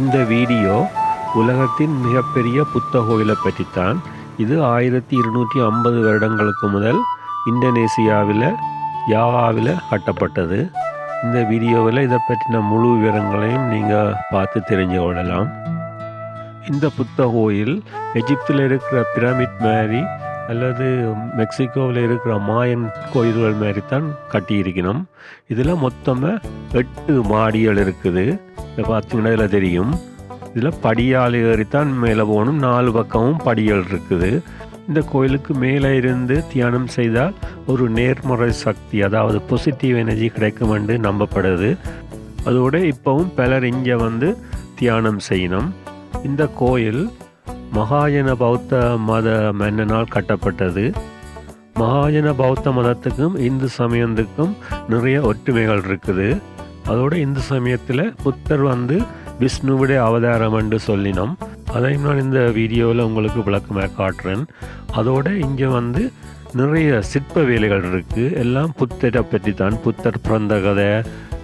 இந்த வீடியோ உலகத்தின் மிகப்பெரிய புத்த கோயிலை பற்றித்தான். இது ஆயிரத்தி இருநூற்றி ஐம்பது வருடங்களுக்கு முதல் இந்தோனேசியாவில் யாவாவில் கட்டப்பட்டது. இந்த வீடியோவில் இதை பற்றின முழு விவரங்களையும் நீங்கள் பார்த்து தெரிஞ்சு கொள்ளலாம். இந்த புத்த கோயில் எஜிப்தில் இருக்கிற பிரமிட் மாதிரி அல்லது மெக்சிகோவில் இருக்கிற மாயன் கோயில்கள் மாதிரி தான் கட்டியிருக்கணும். இதில் மொத்தமாக எட்டு மாடிகள் இருக்குது. இதை பார்த்தீங்கன்னா இதில் தெரியும். இதில் படியால் ஏறித்தான் மேலே போகணும். நாலு பக்கமும் படிகள் இருக்குது. இந்த கோயிலுக்கு மேலே இருந்து தியானம் செய்தால் ஒரு நேர்முறை சக்தி அதாவது பாசிட்டிவ் எனர்ஜி கிடைக்கும் என்று நம்பப்படுது. அதோடு இப்போவும் பலர் இங்கே வந்து தியானம் செய்யணும். இந்த கோயில் மகாஜன பௌத்த மத மன்னனால் கட்டப்பட்டது. மகாஜன பௌத்த மதத்துக்கும் இந்து சமயத்துக்கும் நிறைய ஒற்றுமைகள் இருக்குது. அதோடு இந்து சமயத்தில் புத்தர் வந்து விஷ்ணுவுடைய அவதாரம் என்று சொல்லினோம். அதையும் நான் இந்த வீடியோவில் உங்களுக்கு விளக்கமாக காட்டுறேன். அதோடு இங்கே வந்து நிறைய சிற்ப வேலைகள் இருக்குது எல்லாம் புத்தரை பற்றி தான் புத்தர் பிறந்த கதை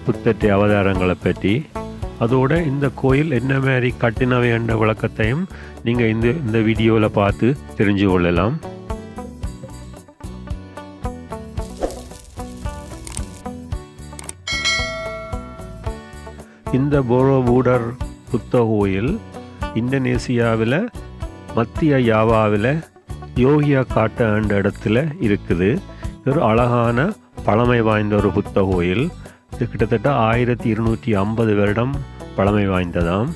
புத்தட்டை அவதாரங்களை பற்றி. அதோடு இந்த கோயில் என்ன மாதிரி கட்டினவை என்ற விளக்கத்தையும் நீங்கள் இந்த இந்த வீடியோவில் பார்த்து தெரிஞ்சு கொள்ளலாம். இந்த போரோபூடர் புத்த கோயில் இந்தோனேசியாவில் மத்திய யாவாவில் யோகியா காட்ட என்ற இடத்துல இருக்குது. ஒரு அழகான பழமை வாய்ந்த ஒரு புத்த கோயில் இது கிட்டத்தட்ட ஆயிரத்தி இருநூற்றி ஐம்பது வருடம் பழமை வாய்ந்ததாம்.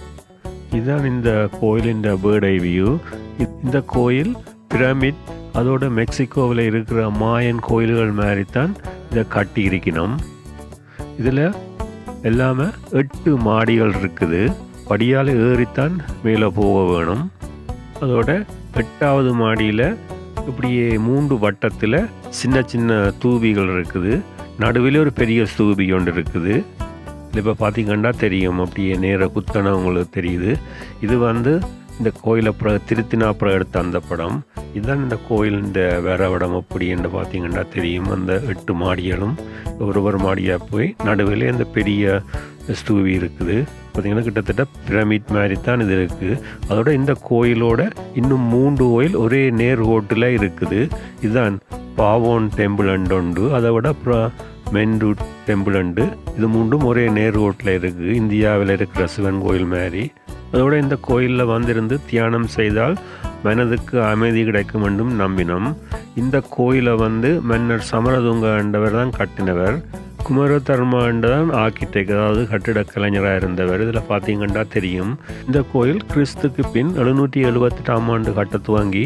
இதுதான் இந்த கோயிலின் பேர்டை வியூ. இந்த கோயில் பிரமிட் அதோட மெக்சிகோவில் இருக்கிற மாயன் கோயில்கள் மாதிரி தான் இதை கட்டி இருக்கணும் இதில் எல்லாமே எட்டு மாடிகள் இருக்குது. படியால் ஏறித்தான் மேலே போக வேணும். அதோட எட்டாவது மாடியில் இப்படியே மூன்று வட்டத்தில் சின்ன சின்ன தூபிகள் இருக்குது. நடுவில் ஒரு பெரிய ஸ்தூபி ஒன்று இருக்குது. இப்போ பார்த்தீங்கன்னா தெரியும். அப்படியே நேர குத்தனை உங்களுக்கு தெரியுது. இது வந்து இந்த கோயிலை அப்புறம் திருத்தினா அப்புறம் எடுத்த அந்த படம். இதுதான் இந்த கோயில் இந்த வேற படம் அப்படி என்று பார்த்தீங்கன்னா தெரியும். அந்த எட்டு மாடிகளும் ஒரு ஒரு மாடியாக போய் நடுவில் அந்த பெரிய ஸ்தூவி இருக்குது. பார்த்தீங்கன்னா கிட்டத்தட்ட பிரமிட் மாதிரி தான் இது இருக்குது அதோட இந்த கோயிலோட இன்னும் மூன்று கோயில் ஒரே நேர் நேர்கோட்டில் இருக்குது. இதுதான் பாவோன் டெம்பிள் அண்ட் உண்டு அதை விட அப்புறம் மெண்டு டெம்பிள் அண்டு. இது மூன்றும் ஒரே நேர் ரோட்டில் இருக்குது இந்தியாவில் இருக்கிற சிவன் கோயில் மாதிரி. அதோடு இந்த கோயிலில் வந்திருந்து தியானம் செய்தால் மனதுக்கு அமைதி கிடைக்கும் என்றும் நம்பினோம். இந்த கோயிலை வந்து மன்னர் சமரதுங்க என்றவர் தான் கட்டினவர். குமரதர்மா தான் ஆர்கிடெக்ட் அதாவது கட்டிட கலைஞராக இருந்தவர். இதில் பார்த்தீங்கன்னா தெரியும். இந்த கோயில் கிறிஸ்துக்கு பின் எழுநூற்றி எழுபத்தெட்டாம் ஆண்டு கட்ட துவங்கி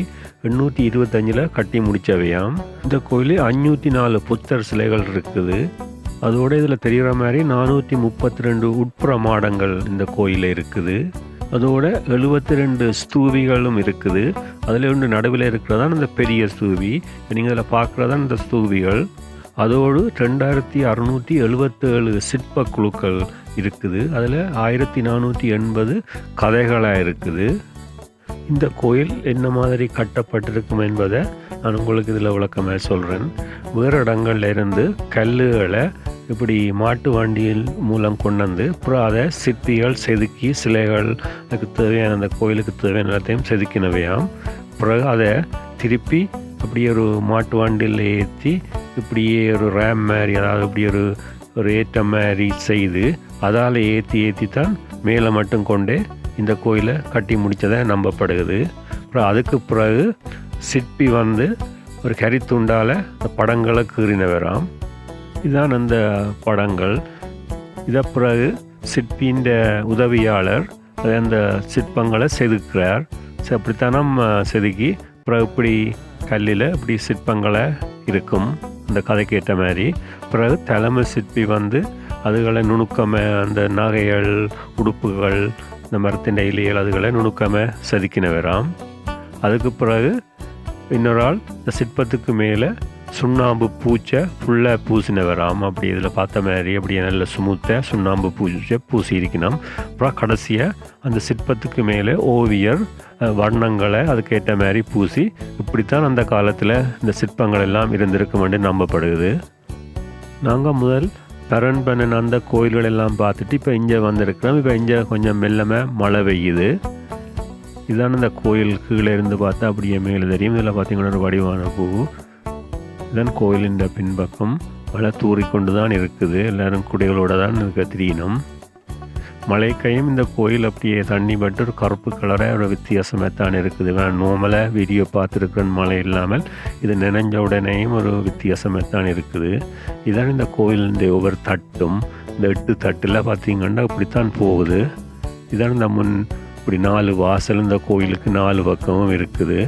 எண்ணூற்றி இருபத்தஞ்சில் கட்டி முடித்தவையாம். இந்த கோயிலில் அஞ்சூற்றி நாலு புத்தர் சிலைகள் இருக்குது. அதோடு இதில் தெரிகிற மாதிரி நானூற்றி முப்பத்தி ரெண்டு உட்புற மாடங்கள் இந்த கோயிலில் இருக்குது. அதோட எழுபத்தி ரெண்டு ஸ்தூபிகளும் இருக்குது. அதில் ஒன்று நடுவில் இருக்கிறதான் இந்த பெரிய ஸ்தூபி நீங்கள் இதில் பார்க்குறதான் இந்த ஸ்தூபிகள் அதோடு ரெண்டாயிரத்தி அறுநூற்றி எழுபத்தேழு சிற்ப குழுக்கள் இருக்குது. அதில் ஆயிரத்தி நானூற்றி எண்பது கதைகளாக இருக்குது. இந்த கோயில் என்ன மாதிரி கட்டப்பட்டிருக்கும் என்பதை நான் உங்களுக்கு இதில் விளக்கமாக சொல்கிறேன். வேறு இடங்கள்ல இருந்து கல்லுகளை இப்படி மாட்டு வண்டியில் மூலம் கொண்டு வந்து அப்புறம் அதை சிற்பிகள் செதுக்கி சிலைகள் அதுக்கு தேவையான அந்த கோயிலுக்கு தேவையான எல்லாத்தையும் செதுக்கினவையாம். பிறகு அதை திருப்பி அப்படியே ஒரு மாட்டு வண்டியில் ஏற்றி இப்படியே ஒரு ரேம் மாதிரி அதாவது இப்படி ஒரு ஒரு ஏற்றம் மாதிரி செய்து அதால் ஏற்றி ஏற்றி தான் மேலே மட்டும் கொண்டே இந்த கோயிலை கட்டி முடித்ததை நம்பப்படுகிறது. அப்புறம் அதுக்கு பிறகு சிற்பி வந்து ஒரு கரித்துண்டால் படங்களை கீறினவராம். இதுதான் அந்த படங்கள். இதை பிறகு சிற்பியின் உதவியாளர் அந்த சிற்பங்களை செதுக்கிறார். அப்படித்தானம் செதுக்கி பிறகு இப்படி கல்லில் இப்படி சிற்பங்களை இருக்கும் அந்த கதைக்கு ஏற்ற மாதிரி. பிறகு தலைமை சிற்பி வந்து அதுகளை நுணுக்கமாக அந்த நகைகள் உடுப்புகள் இந்த மரத்தின் இலைகள் அதுகளை நுணுக்கமாக செதுக்கினவராம். அதுக்கு பிறகு இன்னொரு ஆள் இந்த சிற்பத்துக்கு மேலே சுண்ணாம்பு பூச்சை ஃபுல்லாக பூசினவராம் அப்படி இதில் பார்த்த மாதிரி அப்படியே நல்ல சுமுத்த சுண்ணாம்பு பூச்சை பூசி இருக்கணும் அப்புறம் கடைசியாக அந்த சிற்பத்துக்கு மேலே ஓவியர் வர்ணங்களை அதுக்கேற்ற மாதிரி பூசி இப்படித்தான் அந்த காலத்தில் இந்த சிற்பங்கள் எல்லாம் இருந்திருக்கும் என்று நம்பப்படுது. நாங்கள் முதல் பரன்பனன் அந்த கோயில்கள் எல்லாம் பார்த்துட்டு இப்போ இங்கே வந்திருக்கிறோம். இப்போ இங்கே கொஞ்சம் மெல்லமாக மழை பெய்யுது. இதான இந்த கோயில் கீழே இருந்து பார்த்தா அப்படியே மேலே தெரியும். இதில் பார்த்தீங்கன்னா ஒரு வடிவான பூ. இதன் கோயிலின் பின்பக்கம் மழை தூறிக்கொண்டு தான் இருக்குது. எல்லாரும் குடைகளோட தான் இருக்க தெரியணும் மழைக்கையும் இந்த கோயில் அப்படியே தண்ணி பட்டு ஒரு கருப்பு கலராக ஒரு வித்தியாசமாக தான் இருக்குது. நான் நோமலாக வீடியோ பார்த்துருக்குறேன் மழை இல்லாமல் இது நினைஞ்ச உடனேயும் ஒரு வித்தியாசமாக தான் இருக்குது. இதான் இந்த கோயிலிൻ്റെ ஒவ்வொரு தட்டும். இந்த எட்டு தட்டில் பார்த்தீங்கன்னா இப்படித்தான் போகுது. இதான் இந்த முன் இப்படி நாலு வாசல் இந்த கோயிலுக்கு நாலு பக்கமும் இருக்குது.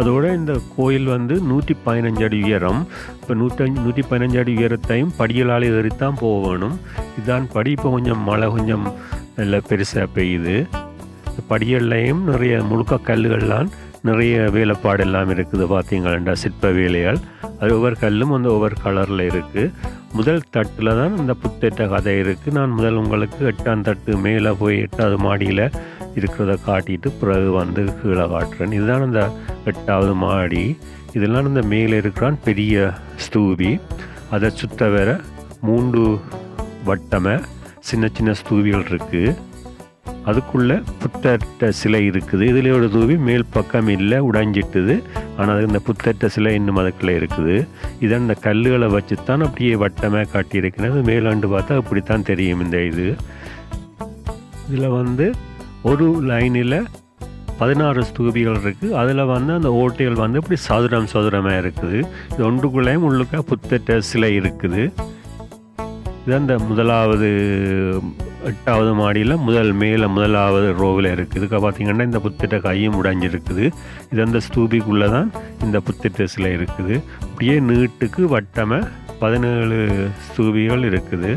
அதோட இந்த கோயில் வந்து நூற்றி பதினஞ்சு அடி உயரம். இப்போ நூற்றஞ்சு நூற்றி பதினஞ்சு அடி உயரத்தையும் படியலால் ஏறித்தான் போகணும் இதான் படி. இப்போ கொஞ்சம் மழை கொஞ்சம் நல்லா பெருசாக பெய்யுது. படியல்லையும் நிறைய முழுக்க கல்லுகள்லாம் நிறைய வேலைப்பாடு எல்லாம் இருக்குது. பார்த்தீங்களா சிற்ப வேலையால். அது ஒவ்வொரு கல்லும் வந்து ஒவ்வொரு கலரில் இருக்குது முதல் தட்டில் தான் இந்த புத்தேற்ற கதை இருக்குது நான் முதல் உங்களுக்கு எட்டாம் தட்டு மேலே போய் எட்டாவது மாடியில் இருக்கிறத காட்டிட்டு பிறகு வந்து கீழே காட்டுறேன். இதுதான் இந்த எட்டாவது மாடி. இதெல்லாம் இந்த மேலே இருக்கிறான் பெரிய ஸ்தூபி அதை சுத்த வேற மூன்று வட்டமை சின்ன சின்ன ஸ்தூபிகள் இருக்குது அதுக்குள்ளே புத்தட்ட சிலை இருக்குது. இதில் ஒரு தூவி மேல் பக்கம் இல்லை உடைஞ்சிட்டுது. ஆனால் இந்த புத்தட்ட சிலை இன்னும் அதுக்குள்ளே இருக்குது. இதை இந்த கல்லுகளை வச்சு தான் அப்படியே வட்டமாக காட்டியிருக்கிறது. மேலாண்டு பார்த்தா அப்படித்தான் தெரியும் இந்த இது. இதில் வந்து ஒரு லைனில் பதினாறு ஸ்தூபிகள் இருக்குது அதில் வந்து அந்த ஓட்டைகள் வந்து இப்படி சதுரம் சதுரமாக இருக்குது. இது ஒன்றுக்குள்ளேயும் உள்ளுக்க புத்தட்ட சிலை இருக்குது. இது அந்த முதலாவது எட்டாவது மாடியில் முதல் மேலே முதலாவது ரோவில் இருக்குது இதுக்கு பார்த்திங்கன்னா இந்த புத்திட்ட கையும் உடைஞ்சிருக்குது. இது அந்த ஸ்தூபிக்குள்ளே தான் இந்த புத்திட்ட சிலை இருக்குது. அப்படியே நீட்டுக்கு வட்டமாக பதினேழு ஸ்தூபிகள் இருக்குது.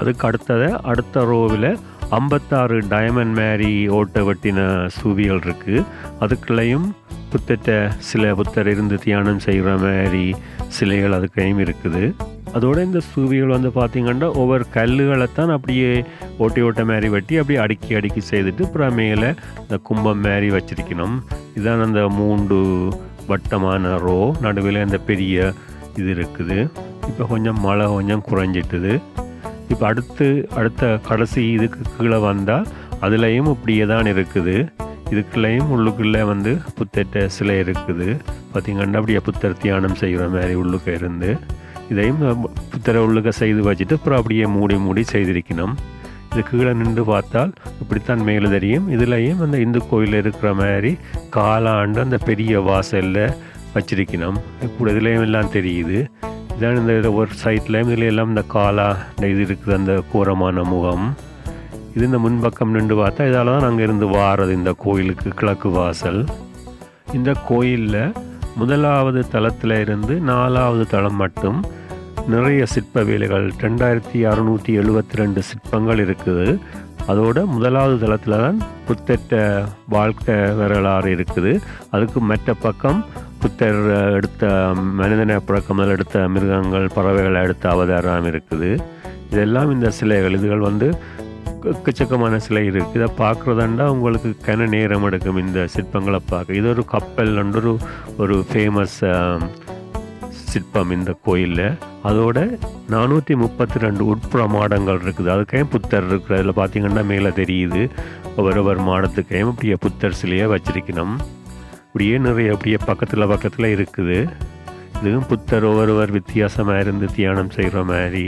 அதுக்கு அடுத்ததை அடுத்த ரோவில் ஐம்பத்தாறு டயமண்ட் மேரி ஓட்டை வெட்டின சூவியல் இருக்குது அதுக்குள்ளேயும் புத்தட்ட சில புத்தர் இருந்து தியானம் செய்கிற மாதிரி சிலைகள் அதுக்கையும் இருக்குது. அதோட இந்த சூவிகள் வந்து பார்த்திங்கன்னா ஒவ்வொரு கல்லுகளைத்தான் அப்படியே ஓட்டி ஓட்ட மாதிரி வெட்டி அப்படியே அடுக்கி அடுக்கி செய்துட்டு அப்புறம் மேலே இந்த கும்பம் மாதிரி வச்சிருக்கணும். இதான் அந்த மூன்று வட்டமான ரோ. நடுவில் இந்த பெரிய இது இருக்குது. இப்போ கொஞ்சம் மழை கொஞ்சம் குறைஞ்சிட்டுது. இப்போ அடுத்து அடுத்த கடைசி இதுக்கு கீழே வந்தால் அதுலேயும் இப்படியே தான் இருக்குது. இதுக்குள்ளேயும் உள்ளுக்குள்ளே வந்து புத்தட்ட சிலை இருக்குது. பார்த்திங்கன்னா அப்படியே புத்தர் தியானம் செய்கிற மாதிரி உள்ளுக்கு இருந்து. இதையும் புத்தரை உள்ளுக்க செய்து வச்சுட்டு அப்புறம் அப்படியே மூடி மூடி செய்திருக்கணும். இது கீழே நின்று பார்த்தால் இப்படித்தான் மேலே தெரியும். இதுலேயும் அந்த இந்து கோயிலில் இருக்கிற மாதிரி காலாண்டு அந்த பெரிய வாசலில் வச்சிருக்கணும். இப்போ இதுலேயும் எல்லாம் தெரியுது. இதான் இந்த ஒரு சைட்லேயும் இதில் எல்லாம் இந்த காலா இந்த இது இருக்குது அந்த கோரமான முகம். இது இந்த முன்பக்கம் நின்று பார்த்தா இதால் தான் நாங்கள் இருந்து வாரது இந்த கோயிலுக்கு கிழக்கு வாசல். இந்த கோயிலில் முதலாவது தளத்தில் இருந்து நாலாவது தளம் மட்டும் நிறைய சிற்ப வேலைகள் ரெண்டாயிரத்தி அறுநூற்றி எழுபத்தி ரெண்டு சிற்பங்கள் இருக்குது. அதோட முதலாவது தளத்தில் தான் புத்தட்ட வாழ்க்கை வரலாறு இருக்குது. அதுக்கு மற்ற பக்கம் புத்தர் எடுத்த மனிதனை புழக்கம் முதல் எடுத்த மிருகங்கள் பறவைகளை எடுத்த அவதாரம் இருக்குது. இதெல்லாம் இந்த சிலைகள். இதுகள் வந்து எக்கச்சக்கமான சிலை இருக்குது இதை பார்க்குறதாண்டா உங்களுக்கு கன நேரம் எடுக்கும் இந்த சிற்பங்களை பார்க்க. இது ஒரு கப்பல் ஒரு ஒரு ஃபேமஸ் சிற்பம் இந்த கோயிலில். அதோட நானூற்றி முப்பத்தி ரெண்டு உட்புற மாடங்கள் இருக்குது. அதுக்கே புத்தர் இருக்குது அதில் பார்த்தீங்கன்னா மேலே தெரியுது. ஒவ்வொரு ஒவ்வொரு மாடத்துக்கையும் அப்படியே புத்தர் சிலையை வச்சிருக்கணும். அப்படியே நிறைய அப்படியே பக்கத்தில் பக்கத்தில் இருக்குது. இதுவும் புத்தர் ஒவ்வொருவர் வித்தியாசமாக இருந்து தியானம் செய்கிற மாதிரி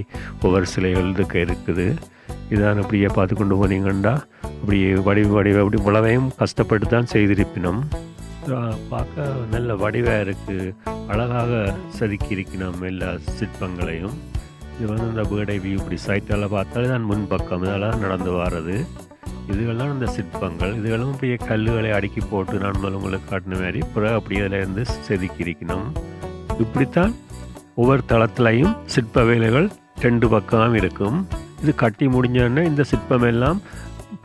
ஒவ்வொரு சிலைகள் இருக்க இருக்குது. இதான் அப்படியே பார்த்து கொண்டு போனீங்கண்டா அப்படியே வடிவு வடிவ அப்படி உழவையும் கஷ்டப்பட்டு தான் செய்திருப்பினோம் பார்க்க நல்ல வடிவாக இருக்குது அழகாக செதுக்கி இருக்கணும் எல்லா சிற்பங்களையும். இது வந்து இந்த பேர்டை வியூ இப்படி சைட்டால் பார்த்தாலே தான் முன்பக்கம். இதெல்லாம் நடந்து வர்றது. இதுகள்லாம் இந்த சிற்பங்கள் இதுகளும் அப்படியே கல்லுகளை அடுக்கி போட்டு நான் முதல்ல உங்களுக்கு காட்டின மாதிரி பிறகு அப்படியே அதில் இருந்து செதுக்கி இருக்கணும் இப்படித்தான் ஒவ்வொரு தளத்துலையும் சிற்ப வேலைகள் ரெண்டு பக்கம் இருக்கும். இது கட்டி முடிஞ்சோடனே இந்த சிற்பம் எல்லாம்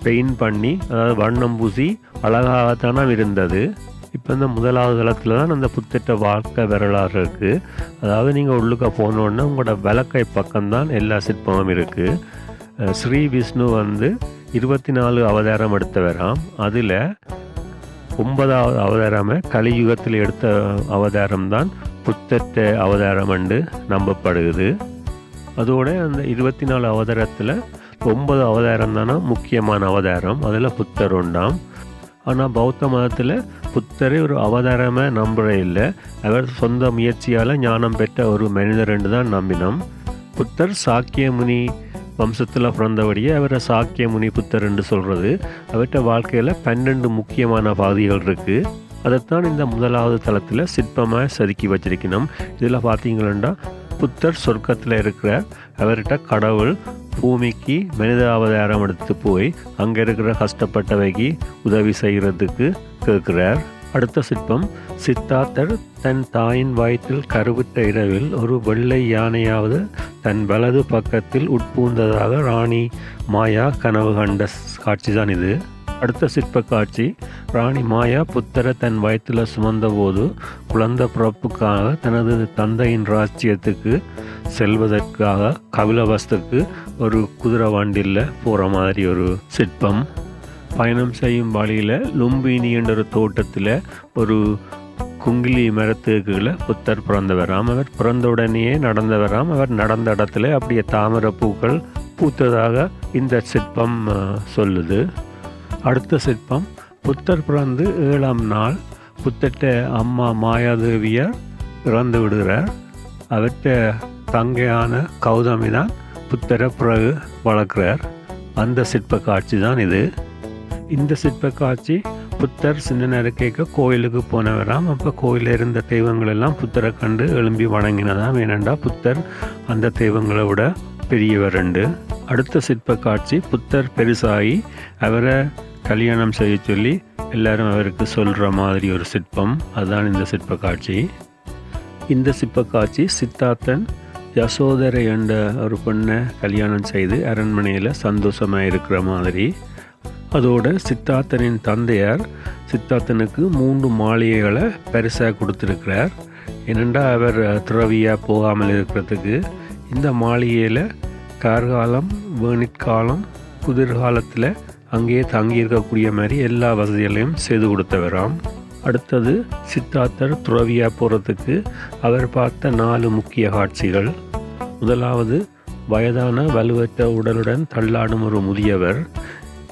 பெயிண்ட் பண்ணி அதாவது வண்ணம் பூசி அழகாகத்தானே இருந்தது. இப்போ இந்த முதலாவது தளத்தில் தான் அந்த புத்திட்ட வாழ்க்கை வரலாறு இருக்குது அதாவது நீங்கள் உள்ளுக்க போனோடனே உங்களோட விளக்கை பக்கம்தான் எல்லா சிற்பமும் இருக்குது ஸ்ரீ விஷ்ணு வந்து இருபத்தி நாலு அவதாரம் எடுத்தவராம் அதில் ஒன்பதாவது அவதாரமே கலியுகத்தில் எடுத்த அவதாரம் தான் புத்தட்ட அவதாரம் என்று நம்பப்படுகிறது அதோட அந்த இருபத்தி நாலு அவதாரத்தில் ஒன்பது அவதாரம் தானே முக்கியமான அவதாரம். அதில் புத்தர் உண்டாம். ஆனால் பௌத்த மதத்தில் புத்தரை ஒரு அவதாரமாக நம்புறே இல்லை. அவர் சொந்த முயற்சியால் ஞானம் பெற்ற ஒரு மனிதர் என்று தான் நம்பினோம். புத்தர் சாக்கிய முனி வம்சத்தில் பிறந்தபடியே அவரை சாக்கிய முனி புத்தர் என்று சொல்கிறது அவர்கிட்ட வாழ்க்கையில் பன்னெண்டு முக்கியமான பகுதிகள் இருக்குது அதைத்தான் இந்த முதலாவது தளத்தில் சிற்பமாக செதுக்கி வச்சிருக்கணும். இதில் பார்த்தீங்கன்னா புத்தர் சொர்க்கத்தில் இருக்கிற அவர்கிட்ட கடவுள் பூமிக்கு மனித அவதாரம் எடுத்து போய் அங்கே இருக்கிற கஷ்டப்பட்டவைக்கு உதவி செய்கிறதுக்கு கேட்குறார். அடுத்த சிற்பம் சித்தார்த்தர் தன் தாயின் வயிற்றில் கருவிட்ட இரவில் ஒரு வெள்ளை யானையாவது தன் வலது பக்கத்தில் உட்பூந்ததாக ராணி மாயா கனவு கண்ட காட்சிதான் இது. அடுத்த சிற்ப காட்சி ராணி மாயா புத்தரை தன் வயிற்றில் சுமந்தபோது குழந்தை பிறப்புக்காக தனது தந்தையின் ராஜ்யத்துக்கு செல்வதற்காக கபிலவஸ்துக்கு ஒரு குதிரை வண்டியில் போகிற மாதிரி ஒரு சிற்பம். பயணம் செய்யும் வழியில் லும்பினின்ற ஒரு தோட்டத்தில் ஒரு குங்கிலி மரத்துக்குள்ள புத்தர் பிறந்தவராம் அவர் பிறந்த உடனேயே நடந்தவராம் அவர் நடந்த இடத்துல அப்படியே தாமரை பூக்கள் பூத்ததாக இந்த சிற்பம் சொல்லுது. அடுத்த சிற்பம் புத்தர் பிறந்து ஏழாம் நாள் புத்தட்ட அம்மா மாயாதேவியார் இறந்து விடுகிறார். அவர்கிட்ட தங்கையான கௌதமி தான் புத்தரை பிறகு வளர்க்குறார். அந்த சிற்ப காட்சி தான் இது. இந்த சிற்ப காட்சி புத்தர் சின்ன கேட்க கோயிலுக்கு போனவராம். அப்போ கோயிலில் இருந்த தெய்வங்கள் எல்லாம் புத்தரை கண்டு எழும்பி வணங்கினதாம். ஏனெண்டா புத்தர் அந்த தெய்வங்களை விட பெரியவர் ரெண்டு. அடுத்த சிற்ப காட்சி புத்தர் பெருசாகி அவரை கல்யாணம் செய்ய சொல்லி எல்லாரும் அவருக்கு சொல்கிற மாதிரி ஒரு சிற்பம். அதுதான் இந்த சிற்ப காட்சி இந்த சிற்ப காட்சி சித்தார்த்தன் யசோதரை என்ற ஒரு பெண்ணை கல்யாணம் செய்து அரண்மனையில் சந்தோஷமாக இருக்கிற மாதிரி அதோட சித்தார்த்தனின் தந்தையார் சித்தார்த்தனுக்கு மூன்று மாளிகைகளை பரிசாக கொடுத்துருக்கிறார். ஏனெண்டா அவர் துறவியாக போகாமல் இருக்கிறதுக்கு இந்த மாளிகையில் கார்காலம் வேணிற்காலம் குதிர்காலத்தில் அங்கேயே தங்கியிருக்கக்கூடிய மாதிரி எல்லா வசதிகளையும் செய்து கொடுத்தவராம். அடுத்தது சித்தார்த்தர் துறவியாக போகிறதுக்கு அவர் பார்த்த நாலு முக்கிய காட்சிகள். முதலாவது வயதான வலுவற்ற உடலுடன் தள்ளாடும் ஒரு முதியவர்.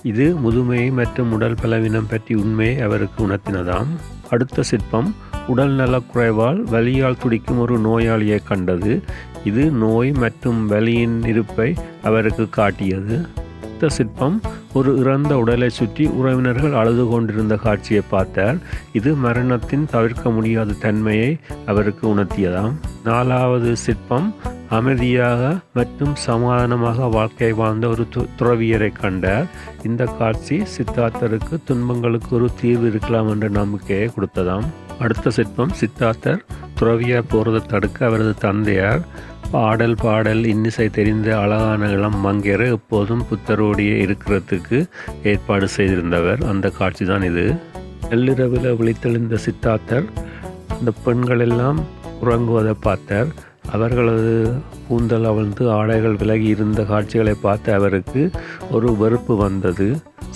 இது முதுமை மற்றும் உடல் பலவீனம் பற்றி உண்மையை அவருக்கு உணர்த்தினதாம். அடுத்த சிற்பம் உடல் நலக்குறைவால் வலியால் துடிக்கும் ஒரு நோயாளியை கண்டது. இது நோய் மற்றும் வலியின் இருப்பை அவருக்கு காட்டியது. அடுத்த சிற்பம் ஒரு இறந்த உடலை சுற்றி உறவினர்கள் அழுது கொண்டிருந்த காட்சியை பார்த்தார். இது மரணத்தின் தவிர்க்க முடியாத தன்மையை அவருக்கு உணர்த்தியதாம். நாலாவது சிற்பம் அமைதியாக மற்றும் சமாதானமாக வாழ்க்கை வாழ்ந்த ஒரு து துறவியரை கண்டார் இந்த காட்சி சித்தார்த்தருக்கு துன்பங்களுக்கு ஒரு தீர்வு இருக்கலாம் என்ற நம்பிக்கையை கொடுத்ததாம். அடுத்த சிற்பம் சித்தார்த்தர் துறவியாக போகிறதை தடுக்க அவரது தந்தையார் பாடல் பாடல் இன்னிசை தெரிந்த அழகான இளம் மங்கையரை எப்போதும் புத்தரோடையே இருக்கிறதுக்கு ஏற்பாடு செய்திருந்தவர். அந்த காட்சி தான் இது. நள்ளிரவில் விழித்தெழுந்த சித்தார்த்தர் அந்த பெண்கள் எல்லாம் உறங்குவதை பார்த்தார். அவர்களது கூந்தல் அவிழ்ந்து ஆடைகள் விலகி இருந்த காட்சிகளை பார்த்து அவருக்கு ஒரு வெறுப்பு வந்தது.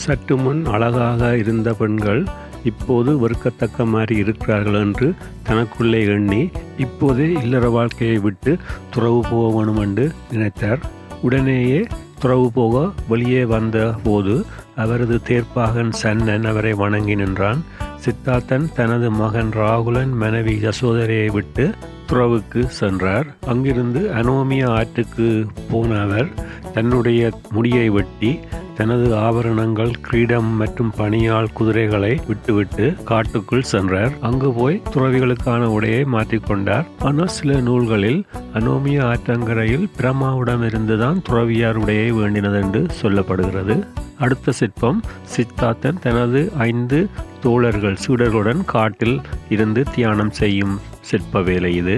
சற்று முன் அழகாக இருந்த பெண்கள் இப்போது வெறுக்கத்தக்க மாதிரி இருக்கிறார்கள் என்று தனக்குள்ளே எண்ணி இப்போதே இல்லற வாழ்க்கையை விட்டு துறவு போக வேணும் என்று நினைத்தார். உடனேயே துறவு போக வெளியே வந்த போது அவரது தேர்ப்பாகன் சன்னன் அவரை வணங்கி நின்றான். சித்தார்த்தன் தனது மகன் ராகுலன் மனைவி யசோதரையை விட்டு துறவுக்கு சென்றார். அங்கிருந்து அனோமியா ஆற்றுக்கு போன அவர் தன்னுடைய முடியை வெட்டி தனது ஆபரணங்கள் கிரீடம் மற்றும் பணியாள் குதிரைகளை விட்டுவிட்டு காட்டுக்குள் சென்றார். அங்கு போய் துறவிகளுக்கான உடையை மாற்றிக்கொண்டார் ஆனால் சில நூல்களில் அனோமியா ஆற்றங்கரையில் பிரம்மாவிடமிருந்துதான் துறவியார் உடையை வேண்டினது என்று சொல்லப்படுகிறது. அடுத்த சிற்பம் சித்தார்த்தன் தனது ஐந்து தோழர்கள் சீடர்களுடன் காட்டில் இருந்து தியானம் செய்யும் சிற்ப வேலை இது.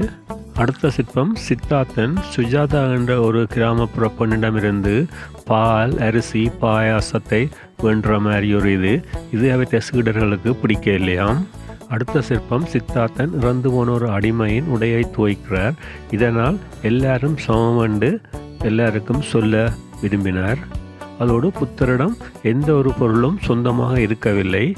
அடுத்த சிற்பம் சித்தார்த்தன் சுஜாதா என்ற ஒரு கிராமப்புற பெண்ணிடமிருந்து பால் அரிசி பாயாசத்தை வென்ற மாதிரி ஒரு இது. இது அவற்றை சீடர்களுக்கு பிடிக்க இல்லையாம் அடுத்த சிற்பம் சித்தார்த்தன் இறந்து போன ஒரு அடிமையின் உடையை துவைக்கிறார். இதனால் எல்லாரும் சமமண்டு எல்லாருக்கும் சொல்ல விரும்பினார். அதோடு புத்தரிடம் எந்த ஒரு பொருளும் சொந்தமாக இருக்கவில்லை.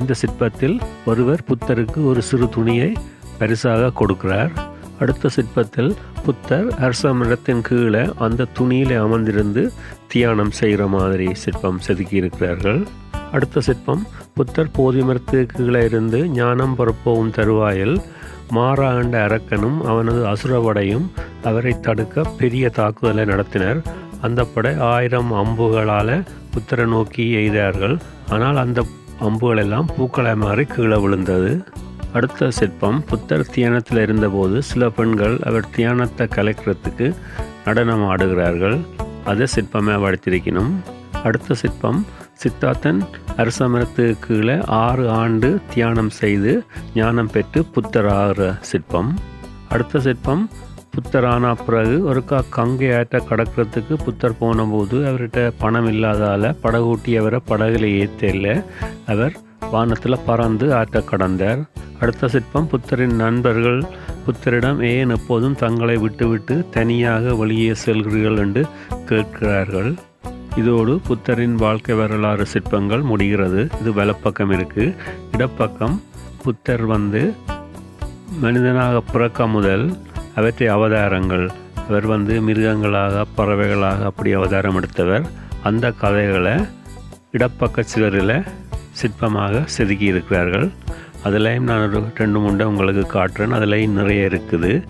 இந்த சிற்பத்தில் ஒருவர் புத்தருக்கு ஒரு சிறு துணியை பரிசாக கொடுக்கிறார். அடுத்த சிற்பத்தில் புத்தர் அரச மரத்தின் கீழே அந்த துணியில் அமர்ந்திருந்து தியானம் செய்கிற மாதிரி சிற்பம் செதுக்கி இருக்கிறார்கள் அடுத்த சிற்பம் புத்தர் போதி மரத்துக்கு கீழே இருந்து ஞானம் பரப்பவும் தருவாயில் மாறாண்ட அரக்கனும் அவனது அசுரவடையும் அவரை தடுக்க பெரிய தாக்குதலை நடத்தினர். அந்த படை ஆயிரம் அம்புகளால் புத்தரை நோக்கி எய்தார்கள். ஆனால் அந்த அம்புகளெல்லாம் பூக்களை மாறி கீழே விழுந்தது. அடுத்த சிற்பம் புத்தர் தியானத்தில் இருந்தபோது சில பெண்கள் அவர் தியானத்தை கலைக்கிறதுக்கு நடனம் ஆடுகிறார்கள். அதை சிற்பமாக வடித்திருக்கணும் அடுத்த சிற்பம் சித்தார்த்தன் அரசமரத்துக்கு கீழே ஆறு ஆண்டு தியானம் செய்து ஞானம் பெற்று புத்தர் ஆகிற சிற்பம். அடுத்த சிற்பம் புத்தர் ஆன பிறகு ஒருக்கா கங்கை ஆற்ற கடக்கிறதுக்கு புத்தர் போனபோது அவர்கிட்ட பணம் இல்லாதால் படகூட்டி அவரை படகுல ஏற்றல அவர் வானத்தில் பறந்து ஆற்ற கடந்தார். அடுத்த சிற்பம் புத்தரின் நண்பர்கள் புத்தரிடம் ஏன் எப்போதும் தங்களை விட்டுவிட்டு தனியாக வெளியே செல்கிறீர்கள் என்று கேட்கிறார்கள். இதோடு புத்தரின் வாழ்க்கை வரலாறு சிற்பங்கள் முடிகிறது. இது வலப்பக்கம் இருக்குது இடப்பக்கம் புத்தர் வந்து மனிதனாக பிறக்க முதல் அவற்றை அவதாரங்கள். அவர் வந்து மிருகங்களாக பறவைகளாக அப்படி அவதாரம் எடுத்தவர். அந்த கதைகளை இடப்பக்க சிலரில் சிற்பமாக செதுக்கி இருக்கிறார்கள் அதுலேயும் நான் ஒரு ரெண்டு மூண்டை உங்களுக்கு காட்டுறேன். அதுலேயும் நிறைய இருக்குது.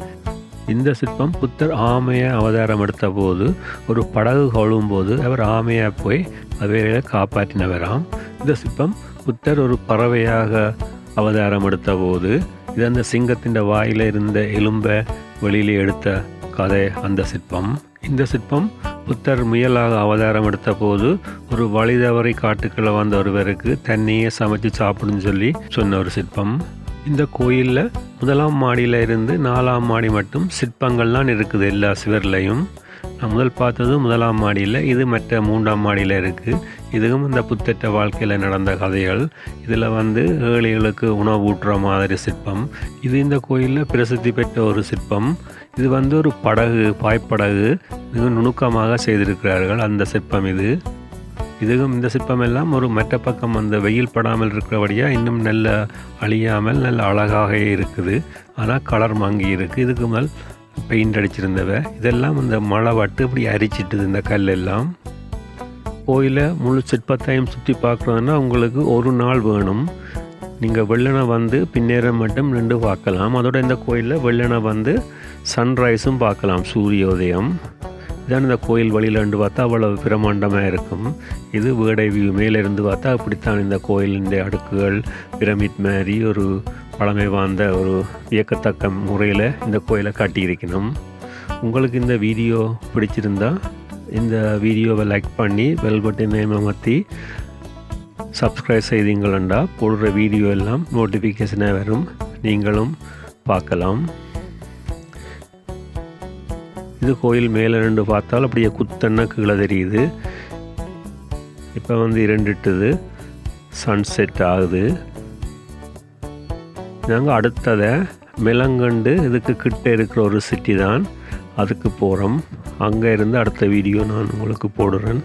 இந்த சிற்பம் புத்தர் ஆமையை அவதாரம் எடுத்த போது ஒரு படகு போது அவர் ஆமையை போய் அவைகளை காப்பாற்றினவராம். இந்த சிற்பம் புத்தர் ஒரு பறவையாக அவதாரம் எடுத்த போது இது அந்த சிங்கத்தின் வாயில் இருந்த எலும்பை வெளியில் எடுத்த கதை அந்த சிற்பம். இந்த சிற்பம் புத்தர் முயலாக அவதாரம் எடுத்த போது ஒரு வழிதவறை காட்டுக்குள்ளே வந்த ஒருவருக்கு தண்ணியே சமைச்சு சாப்பிடுன்னு சொல்லி சொன்ன ஒரு சிற்பம். இந்த கோயிலில் முதலாம் மாடியில் இருந்து நாலாம் மாடி மட்டும் சிற்பங்கள்லாம் இருக்குது எல்லா சிவர்லையும். நான் முதல் பார்த்தது முதலாம் மாடியில் இது மற்ற மூன்றாம் மாடியில் இருக்குது இதுவும் இந்த புத்தட்ட வாழ்க்கையில் நடந்த கதைகள். இதில் வந்து ஏழைகளுக்கு உணவு ஊட்டுற மாதிரி சிற்பம். இது இந்த கோயிலில் பிரசித்தி பெற்ற ஒரு சிற்பம். இது வந்து ஒரு படகு பாய்ப்படகு. மிக நுணுக்கமாக செய்திருக்கிறார்கள் அந்த சிற்பம் இது. இதுவும் இந்த சிற்பம் எல்லாம் ஒரு மற்ற பக்கம் அந்த வெயில் படாமல் இருக்கிறபடியாக இன்னும் நல்ல அழியாமல் நல்ல அழகாக இருக்குது. ஆனால் கலர் மங்கி இருக்குது இதுக்கு மேல் பெயிண்ட் அடிச்சிருந்தவ. இதெல்லாம் இந்த மழை வட்டு இப்படி அரிச்சிட்டுது இந்த கல் எல்லாம். கோயிலை முழு சிற்பத்தையும் சுற்றி பார்க்குறதுன்னா உங்களுக்கு ஒரு நாள் வேணும். நீங்கள் வெள்ளனை வந்து பின்னேற மட்டும் நின்று பார்க்கலாம். அதோட இந்த கோயிலில் வெள்ளனை வந்து சன்ரைஸும் பார்க்கலாம் சூரிய உதயம் இதான் இந்த கோயில் வழியிலேருந்து பார்த்தா அவ்வளவு பிரமாண்டமாக இருக்கும். இது வேடை வியூ மேலேருந்து பார்த்தா அப்படித்தான் இந்த கோயிலின் அடுக்குகள் பிரமிட் மாதிரி ஒரு பழமை வாய்ந்த ஒரு வியக்கத்தக்க முறையில் இந்த கோயிலை காட்டியிருக்கணும். உங்களுக்கு இந்த வீடியோ பிடிச்சிருந்தா இந்த வீடியோவை லைக் பண்ணி பெல் பட்டனை அமர்த்தி சப்ஸ்கிரைப் செய்தீங்களா போடுற வீடியோ எல்லாம் நோட்டிஃபிகேஷனாக வரும். நீங்களும் பார்க்கலாம். இது கோயில் மேலே ரெண்டு பார்த்தால் அப்படியே குத்தண்ண கீழே தெரியுது. இப்போ வந்து இரண்டுட்டுது. சன்செட் ஆகுது. நாங்கள் அடுத்ததை மிலங்கண்டு இதுக்கு கிட்ட இருக்கிற ஒரு சிட்டி தான். அதுக்கு போகிறோம் அங்கே இருந்து அடுத்த வீடியோ நான் உங்களுக்கு போடுறேன்.